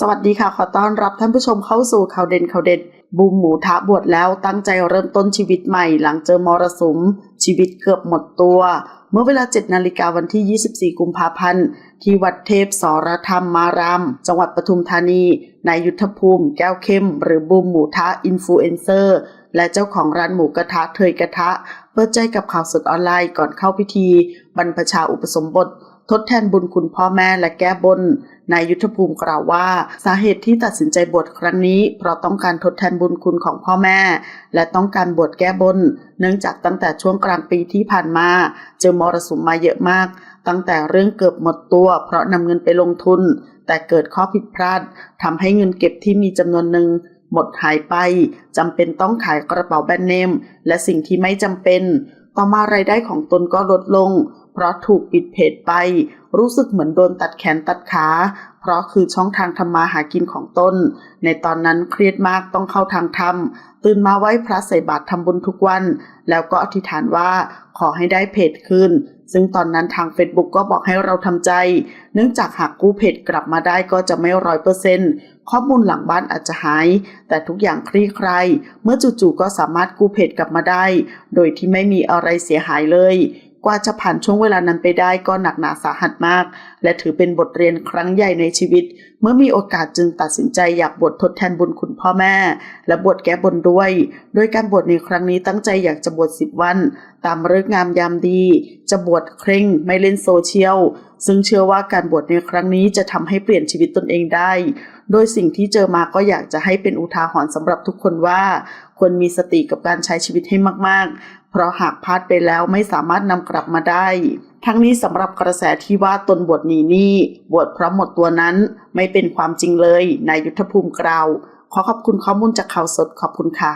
สวัสดีค่ะ ขอต้อนรับท่านผู้ชมเข้าสู่ข่าวเด่นข่าวเด็ด บูมหมูทะบวชแล้วตั้งใจเริ่มต้นชีวิตใหม่ หลังเจอมรสุม ชีวิตเกือบหมดตัว เมื่อเวลา 7 นาฬิกาวันที่ 24 กุมภาพันธ์ ที่วัดเทพสรธรรมมาราม จังหวัดปทุมธานีนายยุทธภูมิ แก้วเข้ม หรือบูมหมูทะอินฟลูเอนเซอร์ และเจ้าของร้านหมูกระทะเทยกระทะ เปิดใจกับข่าวสดออนไลน์ก่อนเข้าพิธี บรรพชาอุปสมบท ทดแทนบุญคุณพ่อแม่และแก้บนนายยุทธภูมิกล่าวว่า สาเหตุที่ตัดสินใจบวชครั้งนี้ เพราะต้องการทดแทนบุญคุณของพ่อแม่ และต้องการบวชแก้บน เนื่องจากตั้งแต่ช่วงกลางปีที่ผ่านมา เจอมรสุมมาเยอะมาก ตั้งแต่เรื่องเกือบหมดตัว เพราะนำเงินไปลงทุน แต่เกิดข้อผิดพลาดทำให้เงินเก็บที่มีจำนวนหนึ่งหมดหายไปจำเป็นต้องขายกระเป๋าแบรนด์เนม และสิ่งที่ไม่จำเป็น ต่อมารายได้ของตนก็ลดลง เพราะถูกปิดเพจไป รู้สึกเหมือนโดนตัดแขนตัดขา เพราะคือช่องทางทำมาหากินของตน ในตอนนั้นเครียดมากต้องเข้าทางธรรม ตื่นมาไหว้พระใส่บาตรทำบุญทุกวัน แล้วก็อธิษฐานว่าขอให้ได้เพจคืนซึ่งตอนนั้นทาง Facebook ก็บอกให้เราทำใจ เนื่องจากหากกู้เพจกลับมาได้ก็จะไม่ร้อยเปอร์เซ็นต์ข้อมูลหลังบ้านอาจจะหาย แต่ทุกอย่างคลี่คลาย เมื่อจู่ๆก็สามารถกู้เพจกลับมาได้ โดยที่ไม่มีอะไรเสียหายเลย กว่าจะผ่านช่วงเวลานั้นไปได้ก็หนักหนาสาหัสมาก และถือเป็นบทเรียนครั้งใหญ่ในชีวิต เมื่อมีโอกาสจึงตัดสินใจอยากบวชทดแทนบุญคุณพ่อแม่ และบวชแก้บนด้วย โดยการบวชในครั้งนี้ตั้งใจอยากจะบวชสิบวัน ตามฤกษ์งามยามดี จะบวชเคร่งไม่เล่นโซเชียล ซึ่งเชื่อว่าการบวชในครั้งนี้จะทำให้เปลี่ยนชีวิตตนเองได้ โดยสิ่งที่เจอมาก็อยากจะให้เป็นอุทาหรณ์สำหรับทุกคนว่าควรมีสติกับการใช้ชีวิตให้มาก ๆ เพราะหากพลาดไปแล้วไม่สามารถนำกลับมาได้ ทั้งนี้สำหรับกระแสที่ว่าตนบวชหนีหนี้บวชเพราะหมดตัวนั้นไม่เป็นความจริงเลยนายยุทธภูมิกล่าว ขอขอบคุณข้อมูลจากข่าวสดขอบคุณค่ะ